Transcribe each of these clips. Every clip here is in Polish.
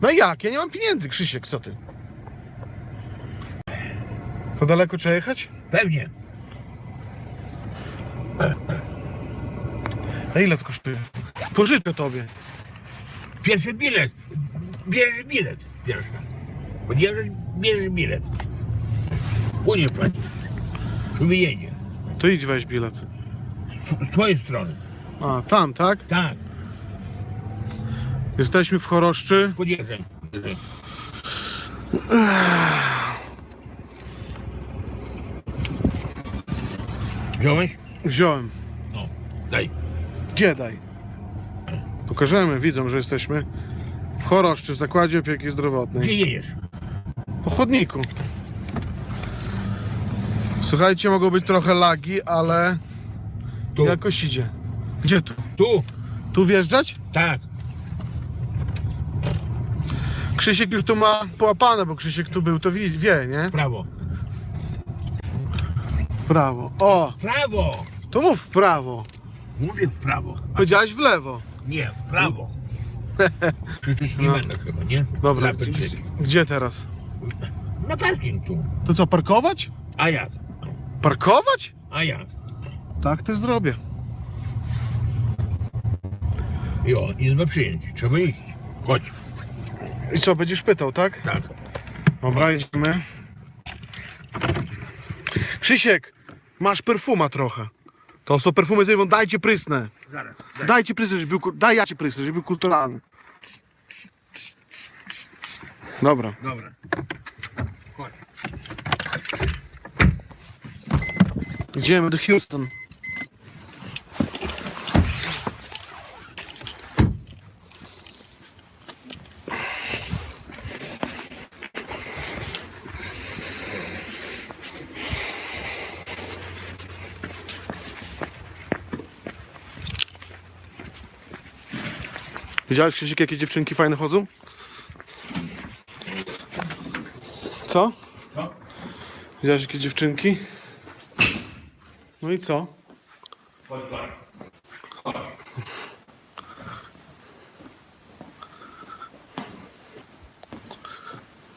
No jak? Ja nie mam pieniędzy, Krzysiek, co ty? To daleko trzeba jechać? Pewnie. A ile to kosztuje? Pożyczę tobie. Pierwszy bilet. Bierzesz bilet. Pierwszy. Podjeżdżasz, bierzesz bilet. Później płacisz. Tu wyjedzie. To idź weź bilet. Z, z twojej strony. A, tam, tak? Tak. Jesteśmy w Choroszczy. Podjeżdżaj. Podjeżdżaj. Wziąłeś? Wziąłem. No. Daj. Gdzie daj? Pokażemy, widzą, że jesteśmy w Choroszczy, w Zakładzie Opieki Gdzie Zdrowotnej. jedziesz? Po chodniku. Słuchajcie, mogą być trochę lagi, ale Tu. jakoś idzie. Gdzie tu? Tu. Tu wjeżdżać? Tak. Krzysiek już tu ma połapane, bo Krzysiek tu był, to wie, wie nie? W prawo. Prawo. O, W prawo. to mów w prawo. Mówię w prawo. Powiedziałeś w lewo. Nie, w prawo. Przecież nie No. będę chyba, nie? Dobra, gdzie teraz? Na parking tu. To co, parkować? A jak? Parkować? A jak? Tak też zrobię. Jo, izba przyjęć. Trzeba iść. Chodź. I co, będziesz pytał, tak? Tak. Dobra, idziemy. Krzysiek, masz perfuma trochę. To są perfumy z Ewą, dajcie prysnę. Zaraz. Dajcie prysnę, żeby był, daj ja ci prysnę, żeby był kulturalny. Dobra. Dobra. Chodź. Idziemy do Houston. Widziałeś Krzysiek, jakie dziewczynki fajne chodzą? Co? Widziałeś jakie dziewczynki? No i co?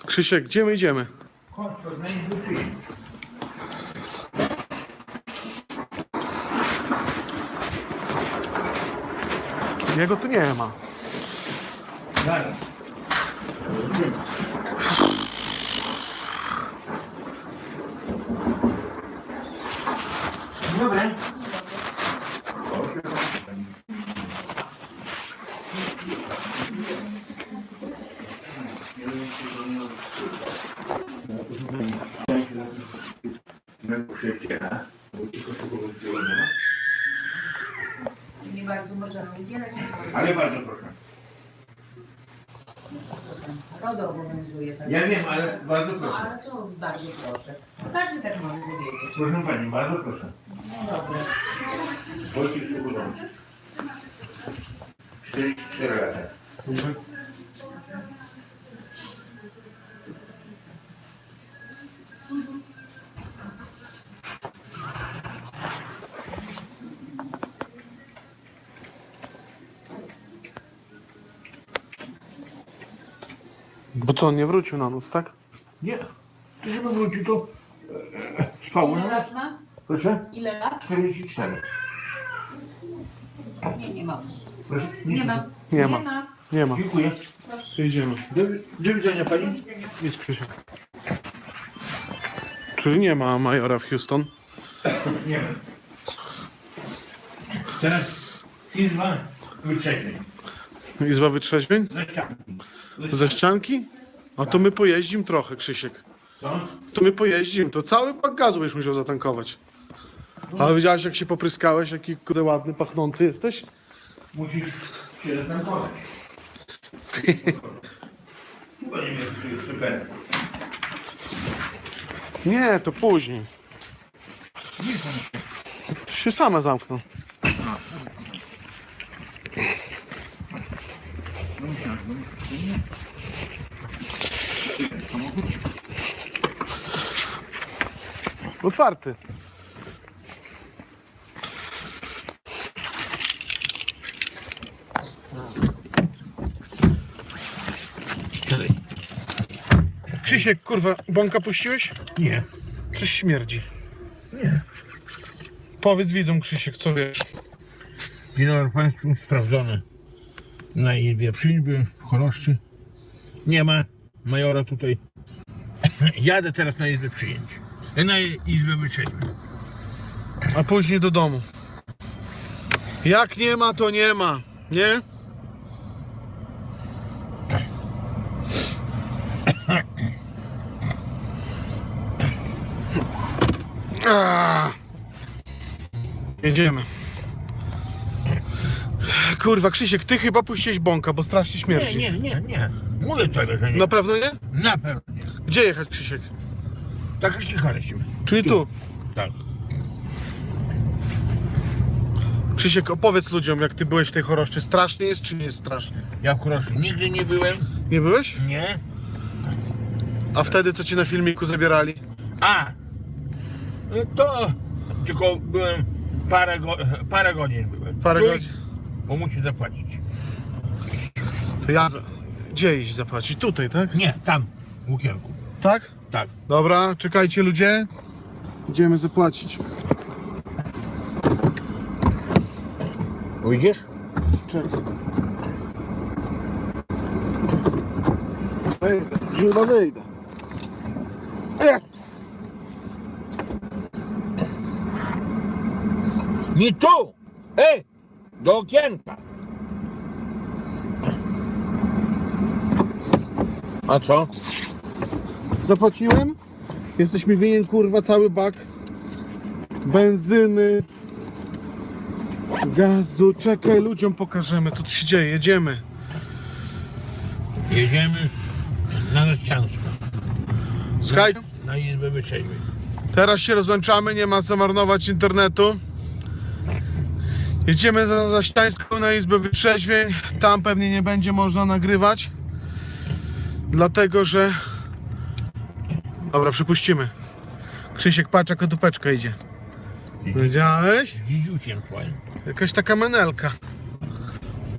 Krzysiek, gdzie my idziemy? Chodź. Jego tu nie ma. Zaraz. Dobra. Nie bardzo możemy udzielać informacji. Ale bardzo proszę. RODO obowiązuje. Tak? Ja wiem, ale bardzo No proszę. ale to bardzo proszę. Każdy tak może powiedzieć. Proszę Pani, bardzo proszę. No dobra. Wojciech Suchudowski. 44 lata. Bo co, on nie wrócił na noc, tak? Nie. Ty żeby wrócił, to e, spało na Ile nas. lat ma? Proszę? Ile lat? 44. Nie, nie ma. Proszę? Nie ma. Nie ma. Nie ma. Nie ma. Dziękuję. Idziemy. Do, do widzenia Do Pani. widzenia. Idź Krzysiek. Czyli nie ma majora w Houston. Nie wiem. Teraz izba wytrzeźwień. Izba wytrzeźwień? Za ścianki. Ze ścianki? A to my pojeździmy trochę, Krzysiek. Co? To my pojeździmy, to cały bak gazu będziesz musiał zatankować. Ale widziałeś jak się popryskałeś, jaki kurde ładny, pachnący jesteś? Musisz się zatankować. Chyba nie wiem, czy. Nie, to później. To się same zamkną. Otwarty. Krzysiek, kurwa, bąka puściłeś? Nie. Coś śmierdzi. Nie. Powiedz widzom, Krzysiek, co wiesz. Dzień dobry Państwu, sprawdzone. Na izbie przyjęć choroszczy. Nie ma majora tutaj. Jadę teraz na izbę przyjęć. Na izbę wyczeźwień. A później do domu. Jak nie ma, to nie ma. Nie? Jedziemy. Kurwa, Krzysiek, ty chyba puściłeś bąka, bo strasznie Nie, śmierdzi. nie, nie, nie. Mówię tobie, że nie. Na pewno nie? Na pewno nie. Gdzie jechać, Krzysiek? Tak jak jechaliśmy. Czyli tu. Tak. Krzysiek, opowiedz ludziom, jak ty byłeś w tej choroszczy. Strasznie jest, czy nie jest strasznie? Ja w nigdy nie byłem. Nie byłeś? Nie. A wtedy, co ci na filmiku zabierali? A! No to tylko byłem parę, go, parę godzin byłem. Parę godzin. Bo musi zapłacić. To ja. Za... Gdzie iść zapłacić? Tutaj, tak? Nie, tam, w Łukierku. Tak? Tak. Dobra, czekajcie ludzie. Idziemy zapłacić. Ujdziesz? Czekaj. Wyjdę, chyba wyjdę. E! Nie tu! Ej! Do okienka! A co? Zapłaciłem? Jesteś mi winien kurwa cały bak benzyny, gazu. Czekaj, ludziom pokażemy co tu się dzieje. Jedziemy. Jedziemy na Naściansko. Słuchaj, Na Izbę Wyczeźwień. teraz się rozłączamy, nie ma co marnować internetu. Jedziemy za Zaściańską na Izbę Wytrzeźwień. Tam pewnie nie będzie można nagrywać. Dlatego, że... Dobra, przypuścimy. Krzysiek, patrz jaka dupeczka idzie. Wiedziałeś? Dzidziuciem twoim. Jakaś taka menelka.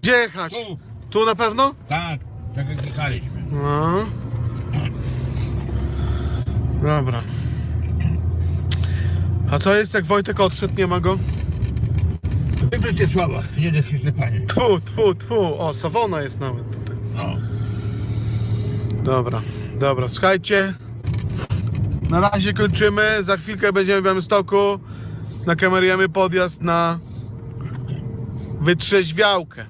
Gdzie jechać? Tu! Tu na pewno? Tak, tak jak jechaliśmy. No. Dobra. A co jest jak Wojtek odszedł, nie ma go? Wybrycie sława, jeden Chryste Panie. Tfu, tfu, tfu. O, Sawona jest nawet tutaj. No. Dobra, dobra, słuchajcie. Na razie kończymy. Za chwilkę będziemy w Białymstoku. Nakamerujemy podjazd na wytrzeźwiałkę.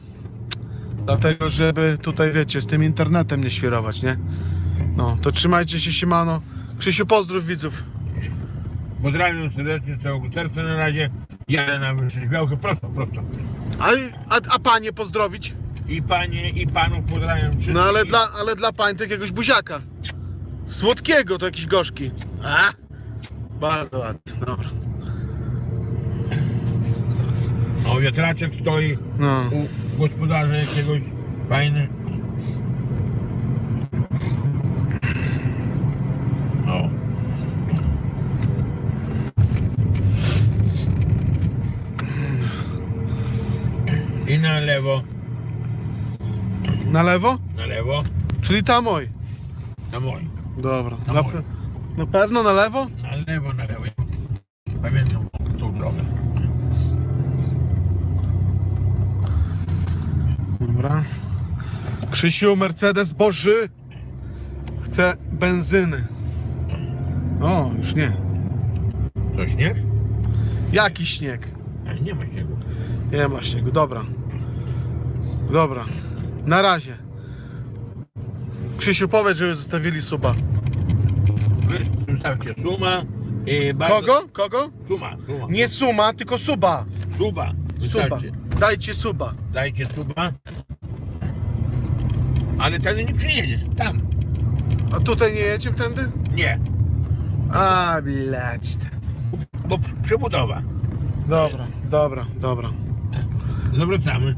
Dlatego, żeby tutaj, wiecie, z tym internetem nie świrować, nie? No, to trzymajcie się, siemano. Krzysiu, pozdrów widzów. Pozdrawiam serdecznie z całego serca na razie. Jadę na wyrzeźbiałkę prosto, prosto. A, a, a panie pozdrowić? I panie, i panów pozdrawiam. No ale dla, ale dla pań to jakiegoś buziaka. Słodkiego to jakiś gorzki. A? Bardzo ładnie, dobra. O, wiatraczek stoi No. u gospodarza jakiegoś fajny. O. I na lewo, Na lewo? na lewo, Czyli tam oj. na moim. Dobra. Na Na, pe- na pewno na lewo? Na lewo, na lewo. Pamiętam tą drogę. Dobra. Krzysiu, Mercedes Boży. Chce benzyny. O, już nie. Co, śnieg? Jaki śnieg? Ale nie ma śniegu. Nie ma śniegu, dobra. Dobra. Na razie. Krzysiu, powiedz, żeby zostawili suba. Wystawcie suma i bardzo... Kogo? Kogo? Suma, suma. Nie suma, tylko suba. Suba. Suba. Wystarczy. Dajcie suba. Dajcie suba. Ale ten nie przyjedzie. Tam. A tutaj nie jedziemy tędy? Nie. A, blać. Bo przebudowa. Dobra, dobra, dobra. Zawracamy.